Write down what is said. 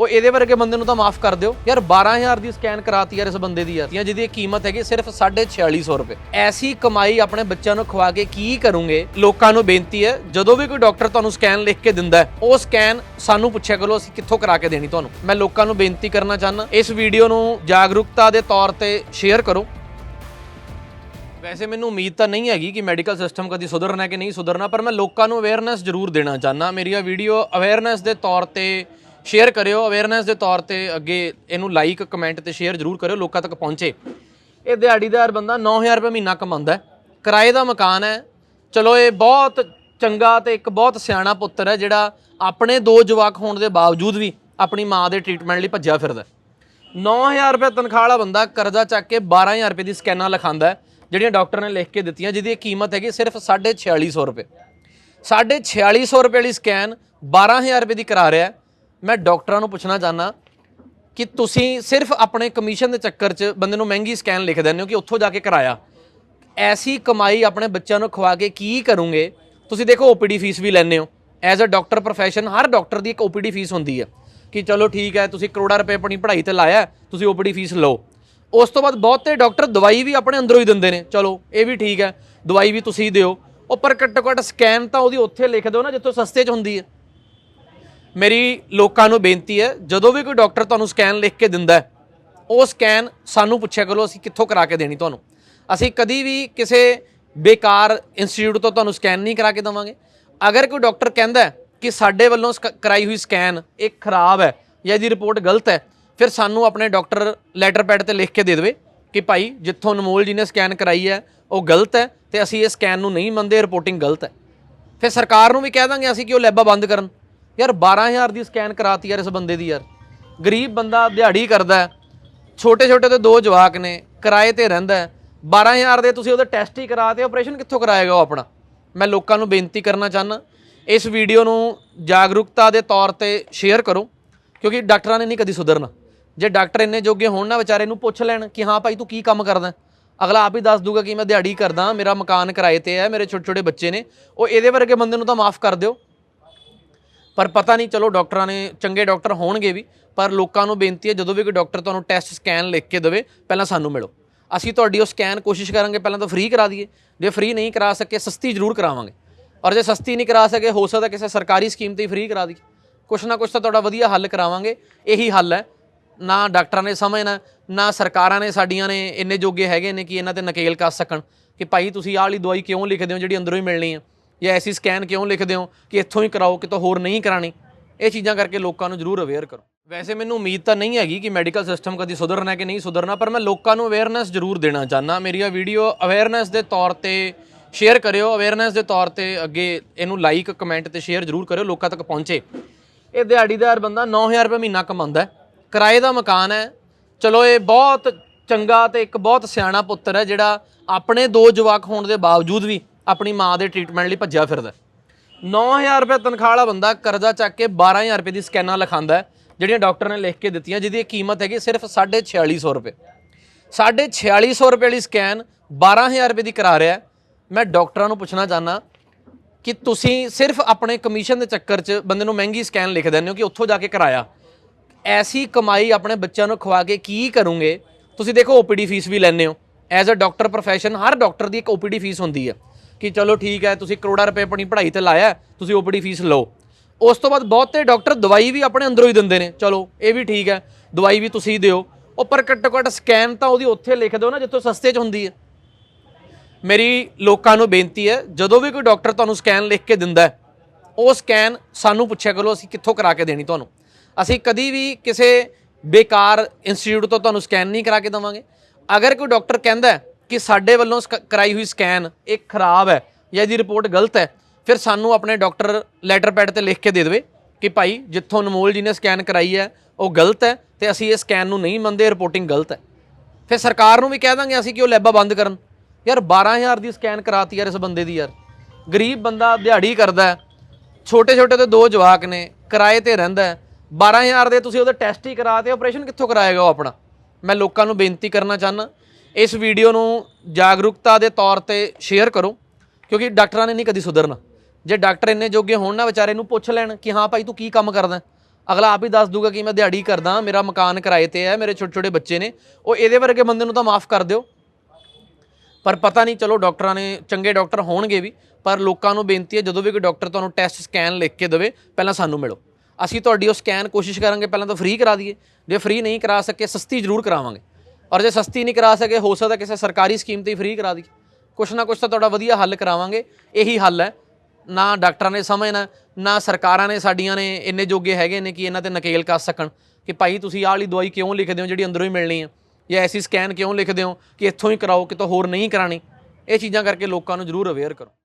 ਉਹ ਇਹਦੇ ਵਰਗੇ ਬੰਦੇ ਨੂੰ ਤਾਂ ਮਾਫ ਕਰ ਦਿਓ। ਯਾਰ 12000 ਦੀ ਸਕੈਨ ਕਰਾਤੀ ਯਾਰ ਇਸ ਬੰਦੇ ਦੀ ਯਾਰ। ਜਿਹਦੀ ਕੀਮਤ ਹੈਗੀ ਸਿਰਫ 4650 ਰੁਪਏ। ਐਸੀ ਕਮਾਈ ਆਪਣੇ ਬੱਚਿਆਂ ਨੂੰ ਖਵਾ ਕੇ ਕੀ ਕਰੋਗੇ? ਲੋਕਾਂ ਨੂੰ ਬੇਨਤੀ ਹੈ, ਜਦੋਂ ਵੀ ਕੋਈ ਡਾਕਟਰ ਤੁਹਾਨੂੰ ਸਕੈਨ ਲਿਖ ਕੇ ਦਿੰਦਾ ਉਹ ਸਕੈਨ ਸਾਨੂੰ ਪੁੱਛਿਆ ਕਰੋ, ਅਸੀਂ ਕਿੱਥੋਂ ਕਰਾ ਕੇ ਦੇਣੀ ਤੁਹਾਨੂੰ। ਮੈਂ ਲੋਕਾਂ ਨੂੰ ਬੇਨਤੀ ਕਰਨਾ ਚਾਹੁੰਦਾ, ਇਸ ਵੀਡੀਓ ਨੂੰ ਜਾਗਰੂਕਤਾ ਦੇ ਤੌਰ ਤੇ ਸ਼ੇਅਰ ਕਰੋ। ਵੈਸੇ ਮੈਨੂੰ ਉਮੀਦ ਤਾਂ ਨਹੀਂ ਹੈਗੀ ਕਿ ਮੈਡੀਕਲ ਸਿਸਟਮ ਕਦੀ ਸੁਧਰਨਾ ਕਿ ਨਹੀਂ ਸੁਧਰਨਾ, ਪਰ ਮੈਂ ਲੋਕਾਂ ਨੂੰ ਅਵੇਅਰਨੈਸ ਜ਼ਰੂਰ ਦੇਣਾ ਚਾਹੁੰਦਾ। ਮੇਰੀ ਇਹ ਵੀਡੀਓ ਅਵੇਅਰਨੈਸ ਦੇ ਤੌਰ ਤੇ ਸ਼ੇਅਰ ਕਰਿਓ ਅਵੇਅਰਨੈਸ ਦੇ ਤੌਰ ਤੇ ਅੱਗੇ ਇਹਨੂੰ ਲਾਈਕ ਕਮੈਂਟ ਤੇ ਸ਼ੇਅਰ ਜ਼ਰੂਰ ਕਰਿਓ, ਲੋਕਾਂ ਤੱਕ ਪਹੁੰਚੇ। ਇਹ ਦਿਹਾੜੀਦਾਰ ਬੰਦਾ 9000 ਰੁਪਏ ਮਹੀਨਾ ਕਮਾਉਂਦਾ ਹੈ। ਕਿਰਾਏ ਦਾ ਮਕਾਨ ਹੈ। ਚਲੋ, ਇਹ ਬਹੁਤ ਚੰਗਾ ਤੇ ਇੱਕ ਬਹੁਤ ਸਿਆਣਾ ਪੁੱਤਰ ਹੈ, ਜਿਹੜਾ ਆਪਣੇ ਦੋ ਜਵਾਕ ਹੋਣ ਦੇ ਬਾਵਜੂਦ ਵੀ ਆਪਣੀ ਮਾਂ ਦੇ ਟ੍ਰੀਟਮੈਂਟ ਲਈ ਭੱਜਿਆ ਫਿਰਦਾ ਹੈ। 9000 ਰੁਪਏ ਤਨਖਾਹ ਵਾਲਾ ਬੰਦਾ ਕਰਜ਼ਾ ਚੱਕ ਕੇ 12000 ਰੁਪਏ ਦੀ ਸਕੈਨਾਂ ਲਿਖਾਉਂਦਾ ਜਿਹੜੀਆਂ ਡਾਕਟਰ ਨੇ ਲਿਖ ਕੇ ਦਿੱਤੀਆਂ, ਜਿਹਦੀ ਕੀਮਤ ਹੈਗੀ ਸਿਰਫ 4650 ਰੁਪਏ। 4650 ਰੁਪਏ ਵਾਲੀ ਸਕੈਨ 12000 ਰੁਪਏ ਦੀ ਕਰਾ ਰਿਹਾ ਮੈਂ ਡਾਕਟਰਾਂ ਨੂੰ ਪੁੱਛਣਾ ਚਾਹਨਾ ਕਿ ਤੁਸੀਂ ਸਿਰਫ ਆਪਣੇ ਕਮਿਸ਼ਨ ਦੇ ਚੱਕਰ 'ਚ ਬੰਦੇ ਨੂੰ ਮਹਿੰਗੀ ਸਕੈਨ ਲਿਖ ਦਿੰਦੇ ਹੋ ਕਿ ਉੱਥੋਂ ਜਾ ਕੇ ਕਰਾਇਆ? ਐਸੀ ਕਮਾਈ ਆਪਣੇ ਬੱਚਿਆਂ ਨੂੰ ਖਵਾ ਕੇ ਕੀ ਕਰੋਗੇ? ਤੁਸੀਂ ਦੇਖੋ ਓਪੀਡੀ ਫੀਸ ਵੀ ਲੈਂਦੇ ਹੋ। ਐਜ਼ ਅ ਡਾਕਟਰ ਪ੍ਰੋਫੈਸ਼ਨ ਹਰ ਡਾਕਟਰ ਦੀ ਇੱਕ ਓਪੀਡੀ ਫੀਸ ਹੁੰਦੀ ਹੈ ਕਿ ਚਲੋ ਠੀਕ ਹੈ, ਤੁਸੀਂ ਕਰੋੜਾਂ ਰੁਪਏ ਆਪਣੀ ਪੜ੍ਹਾਈ ਤੇ ਲਾਇਆ, ਤੁਸੀਂ ਓਪੀਡੀ ਫੀਸ ਲਓ। ਉਸ ਤੋਂ ਬਾਅਦ ਬਹੁਤੇ ਡਾਕਟਰ ਦਵਾਈ ਵੀ ਆਪਣੇ ਅੰਦਰੋਂ ਹੀ ਦਿੰਦੇ ਨੇ। ਚਲੋ, ਇਹ ਵੀ ਠੀਕ ਹੈ, ਦਵਾਈ ਵੀ ਤੁਸੀਂ ਦਿਓ। ਉਹ ਪਰ ਘੱਟੋ ਘੱਟ ਸਕੈਨ ਤਾਂ ਉਹਦੀ ਉੱਥੇ ਲਿਖ ਦਿਓ ਨਾ, ਜਿੱਥੋਂ ਸਸਤੇ 'ਚ ਹੁੰਦੀ ਹੈ। ਮੇਰੀ ਲੋਕਾਂ ਨੂੰ ਬੇਨਤੀ ਹੈ, ਜਦੋਂ ਵੀ ਕੋਈ ਡਾਕਟਰ ਤੁਹਾਨੂੰ ਸਕੈਨ ਲਿਖ ਕੇ ਦਿੰਦਾ ਉਹ ਸਕੈਨ ਸਾਨੂੰ ਪੁੱਛਿਆ ਕਰੋ, ਅਸੀਂ ਕਿੱਥੋਂ ਕਰਾ ਕੇ ਦੇਣੀ ਤੁਹਾਨੂੰ। ਅਸੀਂ ਕਦੀ ਵੀ ਕਿਸੇ ਬੇਕਾਰ ਇੰਸਟੀਚਿਊਟ ਤੋਂ ਤੁਹਾਨੂੰ ਸਕੈਨ ਨਹੀਂ ਕਰਾ ਕੇ ਦੇਵਾਂਗੇ। ਅਗਰ ਕੋਈ ਡਾਕਟਰ ਕਹਿੰਦਾ ਕਿ ਸਾਡੇ ਵੱਲੋਂ ਸਕ- ਕਰਾਈ ਹੋਈ ਸਕੈਨ ਇਹ ਖਰਾਬ ਹੈ ਜਾਂ ਇਹਦੀ ਰਿਪੋਰਟ ਗਲਤ ਹੈ, ਫਿਰ ਸਾਨੂੰ ਆਪਣੇ ਡਾਕਟਰ ਲੈਟਰ ਪੈਡ ਤੇ ਲਿਖ ਕੇ ਦੇ ਦੇਵੇ ਕਿ ਭਾਈ ਜਿੱਥੋਂ ਅਨਮੋਲ ਜੀ ਨੇ ਸਕੈਨ ਕਰਾਈ ਹੈ, ਉਹ ਗਲਤ ਹੈ ਤੇ ਅਸੀਂ ਇਹ ਸਕੈਨ ਨੂੰ ਨਹੀਂ ਮੰਨਦੇ, ਰਿਪੋਰਟਿੰਗ ਗਲਤ ਹੈ। ਫਿਰ ਸਰਕਾਰ ਨੂੰ ਵੀ ਕਹਿ ਦਾਂਗੇ ਅਸੀਂ ਕਿ ਉਹ ਲੈਬਾਂ ਬੰਦ ਕਰਨ। ਯਾਰ 12000 ਦੀ ਸਕੈਨ ਕਰਾਤੀ ਯਾਰ ਇਸ ਬੰਦੇ ਦੀ ਯਾਰ। ਗਰੀਬ ਬੰਦਾ ਦਿਹਾੜੀ ਕਰਦਾ ਛੋਟੇ ਛੋਟੇ ਤੇ ਦੋ ਜਵਾਕ ਨੇ, ਕਿਰਾਏ ਤੇ ਰਹਿੰਦਾ ਹੈ। 12000 ਦੇ ਤੁਸੀਂ ਉਹਦੇ ਟੈਸਟ ਹੀ ਕਰਾਤੇ ਆਪਰੇਸ਼ਨ ਕਿੱਥੋਂ ਕਰਾਏਗਾ ਉਹ ਆਪਣਾ? ਮੈਂ ਲੋਕਾਂ ਨੂੰ ਬੇਨਤੀ ਕਰਨਾ ਚਾਹੁੰਦਾ, ਇਸ ਵੀਡੀਓ ਨੂੰ ਜਾਗਰੂਕਤਾ ਦੇ ਤੌਰ ਤੇ ਸ਼ੇਅਰ ਕਰੋ, ਕਿਉਂਕਿ ਡਾਕਟਰਾਂ ਨੇ ਨਹੀਂ ਕਦੀ ਸੁਧਰਨਾ। ਜੇ ਡਾਕਟਰ ਇੰਨੇ ਜੋਗੇ ਹੋਣ ਨਾ ਵਿਚਾਰੇ ਨੂੰ ਪੁੱਛ ਲੈਣ ਕਿ ਹਾਂ ਭਾਈ ਤੂੰ ਕੀ ਕੰਮ ਕਰਦਾ ਅਗਲਾ ਆਪ ਹੀ ਦੱਸ ਦੂਗਾ ਕਿ ਮੈਂ ਦਿਹਾੜੀ ਕਰਦਾ, ਮੇਰਾ ਮਕਾਨ ਕਿਰਾਏ ਤੇ ਹੈ, ਮੇਰੇ ਛੋਟੇ ਛੋਟੇ ਬੱਚੇ ਨੇ। ਉਹ ਇਹਦੇ ਵਰਗੇ ਬੰਦੇ ਨੂੰ ਤਾਂ ਮਾਫ ਕਰ ਦਿਓ। ਪਰ ਪਤਾ ਨਹੀਂ, ਚਲੋ ਡਾਕਟਰਾਂ ਨੇ, ਚੰਗੇ ਡਾਕਟਰ ਹੋਣਗੇ ਵੀ, ਪਰ ਲੋਕਾਂ ਨੂੰ ਬੇਨਤੀ ਹੈ, ਜਦੋਂ ਵੀ ਕੋਈ ਡਾਕਟਰ ਤੁਹਾਨੂੰ ਟੈਸਟ ਸਕੈਨ ਲਿਖ ਕੇ ਦੇਵੇ, ਪਹਿਲਾਂ ਸਾਨੂੰ ਮਿਲੋ। ਅਸੀਂ ਤੁਹਾਡੀ ਉਹ ਸਕੈਨ ਕੋਸ਼ਿਸ਼ ਕਰਾਂਗੇ, ਪਹਿਲਾਂ ਤਾਂ ਫ੍ਰੀ ਕਰਾ ਦਈਏ। ਜੇ ਫ੍ਰੀ ਨਹੀਂ ਕਰਾ ਸਕੇ, ਸਸਤੀ ਜ਼ਰੂਰ ਕਰਾਵਾਂਗੇ। ਔਰ ਜੇ ਸਸਤੀ ਨਹੀਂ ਕਰਾ ਸਕੇ, ਹੋ ਸਕਦਾ ਕਿਸੇ ਸਰਕਾਰੀ ਸਕੀਮ ਤੇ ਹੀ ਫ੍ਰੀ ਕਰਾ ਦਈਏ। ਕੁਛ ਨਾ ਕੁਛ ਤਾਂ ਤੁਹਾਡਾ ਵਧੀਆ ਹੱਲ ਕਰਾਵਾਂਗੇ, ਇਹੀ ਹੱਲ ਹੈ। ਨਾ ਡਾਕਟਰਾਂ ਨੇ ਸਮਝਣਾ ਨਾ ਸਰਕਾਰਾਂ ਨੇ ਸਾਡੀਆਂ ਨੇ ਇੰਨੇ ਜੋਗੇ ਹੈਗੇ ਨੇ ਕਿ ਇਹਨਾਂ ਤੇ ਨਕੇਲ ਕੱਸ ਸਕਣ ਕਿ ਭਾਈ ਤੁਸੀਂ ਆਹ ਵਾਲੀ ਦਵਾਈ ਕਿਉਂ ਲਿਖਦੇ ਹੋ ਜਿਹੜੀ ਅੰਦਰੋਂ ਹੀ ਮਿਲਣੀ ਹੈ ਜਾਂ ਐਸੀ ਸਕੈਨ ਕਿਉਂ ਲਿਖਦੇ ਹੋ ਕਿ ਇੱਥੋਂ ਹੀ ਕਰਾਓ, ਕਿਤੋਂ ਹੋਰ ਨਹੀਂ ਕਰਾਣੀ? ਇਹ ਚੀਜ਼ਾਂ ਕਰਕੇ ਲੋਕਾਂ ਨੂੰ ਜ਼ਰੂਰ ਅਵੇਅਰ ਕਰੋ। ਵੈਸੇ ਮੈਨੂੰ ਉਮੀਦ ਤਾਂ ਨਹੀਂ ਹੈਗੀ ਕਿ ਮੈਡੀਕਲ ਸਿਸਟਮ ਕਦੀ ਸੁਧਰਨਾ ਕਿ ਨਹੀਂ ਸੁਧਰਨਾ, ਪਰ ਮੈਂ ਲੋਕਾਂ ਨੂੰ ਅਵੇਅਰਨੈਸ ਜ਼ਰੂਰ ਦੇਣਾ ਚਾਹੁੰਦਾ। ਮੇਰੀ ਇਹ ਵੀਡੀਓ ਅਵੇਅਰਨੈਸ ਦੇ ਤੌਰ ਤੇ ਸ਼ੇਅਰ ਕਰਿਓ ਅਵੇਅਰਨੈਸ ਦੇ ਤੌਰ ਤੇ ਅੱਗੇ ਇਹਨੂੰ ਲਾਈਕ ਕਮੈਂਟ ਤੇ ਸ਼ੇਅਰ ਜ਼ਰੂਰ ਕਰਿਓ, ਲੋਕਾਂ ਤੱਕ ਪਹੁੰਚੇ। ਇਹ ਦਿਹਾੜੀਦਾਰ ਬੰਦਾ 9000 ਰੁਪਏ ਮਹੀਨਾ ਕਮਾਉਂਦਾ ਕਿਰਾਏ ਦਾ ਮਕਾਨ ਹੈ। ਚਲੋ ਇਹ ਬਹੁਤ ਚੰਗਾ ਤੇ ਇੱਕ ਬਹੁਤ ਸਿਆਣਾ ਪੁੱਤਰ ਹੈ, ਜਿਹੜਾ ਆਪਣੇ ਦੋ ਜਵਾਕ ਹੋਣ ਦੇ ਬਾਵਜੂਦ ਵੀ ਆਪਣੀ ਮਾਂ ਦੇ ਟ੍ਰੀਟਮੈਂਟ ਲਈ ਭੱਜਿਆ ਫਿਰਦਾ। ਹੈ 9000 ਰੁਪਏ ਤਨਖਾਹ ਵਾਲਾ ਬੰਦਾ ਕਰਜ਼ਾ ਚੱਕ ਕੇ 12000 ਰੁਪਏ ਦੀ ਸਕੈਨਾਂ ਲਿਖਾਉਂਦਾ ਜਿਹੜੀਆਂ ਡਾਕਟਰ ਨੇ ਲਿਖ ਕੇ ਦਿੱਤੀਆਂ, ਜਿਹਦੀ ਕੀਮਤ ਹੈਗੀ ਸਿਰਫ 4650 ਰੁਪਏ। 4650 ਰੁਪਏ ਵਾਲੀ ਸਕੈਨ 12000 ਰੁਪਏ ਦੀ ਕਰਾ ਰਿਹਾ ਮੈਂ ਡਾਕਟਰਾਂ ਨੂੰ ਪੁੱਛਣਾ ਚਾਹਨਾ ਕਿ ਤੁਸੀਂ ਸਿਰਫ ਆਪਣੇ ਕਮਿਸ਼ਨ ਦੇ ਚੱਕਰ 'ਚ ਬੰਦੇ ਨੂੰ ਮਹਿੰਗੀ ਸਕੈਨ ਲਿਖ ਦਿੰਦੇ ਹੋ ਕਿ ਉੱਥੋਂ ਜਾ ਕੇ ਕਰਾਇਆ? ਐਸੀ ਕਮਾਈ ਆਪਣੇ ਬੱਚਿਆਂ ਨੂੰ ਖਵਾ ਕੇ ਕੀ ਕਰੋਗੇ? ਤੁਸੀਂ ਦੇਖੋ ਓਪੀਡੀ ਫੀਸ ਵੀ ਲੈਂਦੇ ਹੋ। ਐਜ਼ ਅ ਡਾਕਟਰ ਪ੍ਰੋਫੈਸ਼ਨ ਹਰ ਡਾਕਟਰ ਦੀ ਇੱਕ ਓਪੀਡੀ ਫੀਸ ਹੁੰਦੀ ਹੈ। ਕਿ ਚਲੋ ਠੀਕ ਹੈ ਤੁਸੀਂ ਕਰੋੜਾਂ ਰੁਪਏ ਆਪਣੀ ਪੜ੍ਹਾਈ ਤੇ ਲਾਇਆ ਤੁਸੀਂ ਓਪੀਡੀ ਫੀਸ ਲਓ। ਉਸ ਤੋਂ ਬਾਅਦ ਬਹੁਤੇ ਡਾਕਟਰ ਦਵਾਈ ਵੀ ਆਪਣੇ ਅੰਦਰੋਂ ਹੀ ਦਿੰਦੇ ਨੇ। ਚਲੋ ਇਹ ਵੀ ਠੀਕ ਹੈ ਦਵਾਈ ਵੀ ਤੁਸੀਂ ਦਿਓ। ਉਹ ਪਰ ਘੱਟੋ ਘੱਟ ਸਕੈਨ ਤਾਂ ਉਹਦੀ ਉੱਥੇ ਲਿਖ ਦਿਓ ਨਾ ਜਿੱਥੋਂ ਸਸਤੇ 'ਚ ਹੁੰਦੀ ਹੈ। ਮੇਰੀ ਲੋਕਾਂ ਨੂੰ ਬੇਨਤੀ ਹੈ ਜਦੋਂ ਵੀ ਕੋਈ ਡਾਕਟਰ ਤੁਹਾਨੂੰ ਸਕੈਨ ਲਿਖ ਕੇ ਦਿੰਦਾ ਹੈ, ਉਹ ਸਕੈਨ ਸਾਨੂੰ ਪੁੱਛਿਆ ਕਰੋ ਅਸੀਂ ਕਿੱਥੋਂ ਕਰਾ ਕੇ ਦੇਣੀ ਤੁਹਾਨੂੰ। ਅਸੀਂ ਕਦੀ ਵੀ ਕਿਸੇ ਬੇਕਾਰ ਇੰਸਟੀਚਿਊਟ ਤੋਂ ਤੁਹਾਨੂੰ ਸਕੈਨ ਨਹੀਂ ਕਰਾ ਕੇ ਦੇਵਾਂਗੇ। ਅਗਰ ਕੋਈ ਡਾਕਟਰ ਕਹਿੰਦਾ ਕਿ ਸਾਡੇ ਵੱਲੋਂ ਸਕ- ਕਰਾਈ ਹੋਈ ਸਕੈਨ, ਇਹ ਖਰਾਬ ਹੈ ਜਾਂ ਇਹਦੀ ਰਿਪੋਰਟ ਗਲਤ ਹੈ, ਫਿਰ ਸਾਨੂੰ ਆਪਣੇ ਡਾਕਟਰ ਲੈਟਰ ਪੈਡ ਤੇ ਲਿਖ ਕੇ ਦੇ ਦੇਵੇ ਕਿ ਭਾਈ ਜਿੱਥੋਂ ਅਨਮੋਲ ਜੀ ਨੇ ਸਕੈਨ ਕਰਾਈ ਹੈ, ਉਹ ਗਲਤ ਹੈ ਤੇ ਅਸੀਂ ਇਹ ਸਕੈਨ ਨੂੰ ਨਹੀਂ ਮੰਨਦੇ ਰਿਪੋਰਟਿੰਗ ਗਲਤ ਹੈ। ਫਿਰ ਸਰਕਾਰ ਨੂੰ ਵੀ ਕਹਿ ਦਾਂਗੇ ਅਸੀਂ ਕਿ ਉਹ ਲੈਬਾਂ ਬੰਦ ਕਰਨ। ਯਾਰ 12000 ਦੀ ਸਕੈਨ ਕਰਾਤੀ ਯਾਰ ਇਸ ਬੰਦੇ ਦੀ ਯਾਰ। ਗਰੀਬ ਬੰਦਾ ਦਿਹਾੜੀ ਕਰਦਾ ਛੋਟੇ ਛੋਟੇ ਤੇ ਦੋ ਜਵਾਕ ਨੇ, ਕਿਰਾਏ ਤੇ ਰਹਿੰਦਾ ਹੈ। 12000 ਦੇ ਤੁਸੀਂ ਉਹਦੇ ਟੈਸਟ ਹੀ ਕਰਾਤੇ ਆਪਰੇਸ਼ਨ ਕਿੱਥੋਂ ਕਰਾਏਗਾ ਉਹ ਆਪਣਾ? ਮੈਂ ਲੋਕਾਂ ਨੂੰ ਬੇਨਤੀ ਕਰਨਾ ਚਾਹੁੰਦਾ ਇਸ ਵੀਡੀਓ ਨੂੰ ਜਾਗਰੂਕਤਾ ਦੇ ਤੌਰ ਤੇ ਸ਼ੇਅਰ ਕਰੋ, ਕਿਉਂਕਿ ਡਾਕਟਰਾਂ ਨੇ ਨਹੀਂ ਕਦੀ ਸੁਧਰਨਾ। ਜੇ ਡਾਕਟਰ ਇੰਨੇ ਜੋਗੇ ਹੋਣ ਨਾ ਵਿਚਾਰੇ ਨੂੰ ਪੁੱਛ ਲੈਣ ਕਿ ਹਾਂ ਭਾਈ ਤੂੰ ਕੀ ਕੰਮ ਕਰਦਾ ਅਗਲਾ ਆਪ ਹੀ ਦੱਸ ਦੂਗਾ ਕਿ ਮੈਂ ਦਿਹਾੜੀ ਕਰਦਾ, ਮੇਰਾ ਮਕਾਨ ਕਿਰਾਏ ਤੇ ਹੈ, ਮੇਰੇ ਛੋਟੇ ਛੋਟੇ ਬੱਚੇ ਨੇ। ਉਹ ਇਹਦੇ ਵਰਗੇ ਬੰਦੇ ਨੂੰ ਤਾਂ ਮਾਫ ਕਰ ਦਿਓ। ਪਰ ਪਤਾ ਨਹੀਂ, ਚਲੋ ਡਾਕਟਰਾਂ ਨੇ, ਚੰਗੇ ਡਾਕਟਰ ਹੋਣਗੇ ਵੀ, ਪਰ ਲੋਕਾਂ ਨੂੰ ਬੇਨਤੀ ਹੈ, ਜਦੋਂ ਵੀ ਕੋਈ ਡਾਕਟਰ ਤੁਹਾਨੂੰ ਟੈਸਟ ਸਕੈਨ ਲਿਖ ਕੇ ਦੇਵੇ, ਪਹਿਲਾਂ ਸਾਨੂੰ ਮਿਲੋ। ਅਸੀਂ ਤੁਹਾਡੀ ਉਹ ਸਕੈਨ ਕੋਸ਼ਿਸ਼ ਕਰਾਂਗੇ, ਪਹਿਲਾਂ ਤਾਂ ਫ੍ਰੀ ਕਰਾ ਦਈਏ। ਜੇ ਫ੍ਰੀ ਨਹੀਂ ਕਰਾ ਸਕੇ, ਸਸਤੀ ਜ਼ਰੂਰ ਕਰਾਵਾਂਗੇ। ਔਰ ਜੇ ਸਸਤੀ ਨਹੀਂ ਕਰਾ ਸਕੇ, ਹੋ ਸਕਦਾ ਕਿਸੇ ਸਰਕਾਰੀ ਸਕੀਮ ਤੇ ਹੀ ਫ੍ਰੀ ਕਰਾ ਦੀ ਕੁਛ ਨਾ ਕੁਛ ਤਾਂ ਤੁਹਾਡਾ ਵਧੀਆ ਹੱਲ ਕਰਾਵਾਂਗੇ, ਇਹੀ ਹੱਲ ਹੈ। ਨਾ ਡਾਕਟਰਾਂ ਨੇ ਸਮਝਣਾ ਨਾ ਸਰਕਾਰਾਂ ਨੇ ਸਾਡੀਆਂ ਨੇ ਇੰਨੇ ਜੋਗੇ ਹੈਗੇ ਨੇ ਕਿ ਇਹਨਾਂ ਤੇ ਨਕੇਲ ਕੱਸ ਸਕਣ ਕਿ ਭਾਈ ਤੁਸੀਂ ਆਹ ਵਾਲੀ ਦਵਾਈ ਕਿਉਂ ਲਿਖਦੇ ਹੋ ਜਿਹੜੀ ਅੰਦਰੋਂ ਹੀ ਮਿਲਣੀ ਆ? ਜਾਂ ਐਸੀ ਸਕੈਨ ਕਿਉਂ ਲਿਖਦੇ ਹੋ ਕਿ ਇੱਥੋਂ ਹੀ ਕਰਾਓ, ਕਿਤੋਂ ਹੋਰ ਨਹੀਂ ਕਰਾਣੀ? ਇਹ ਚੀਜ਼ਾਂ ਕਰਕੇ ਲੋਕਾਂ ਨੂੰ ਜ਼ਰੂਰ ਅਵੇਅਰ ਕਰੋ।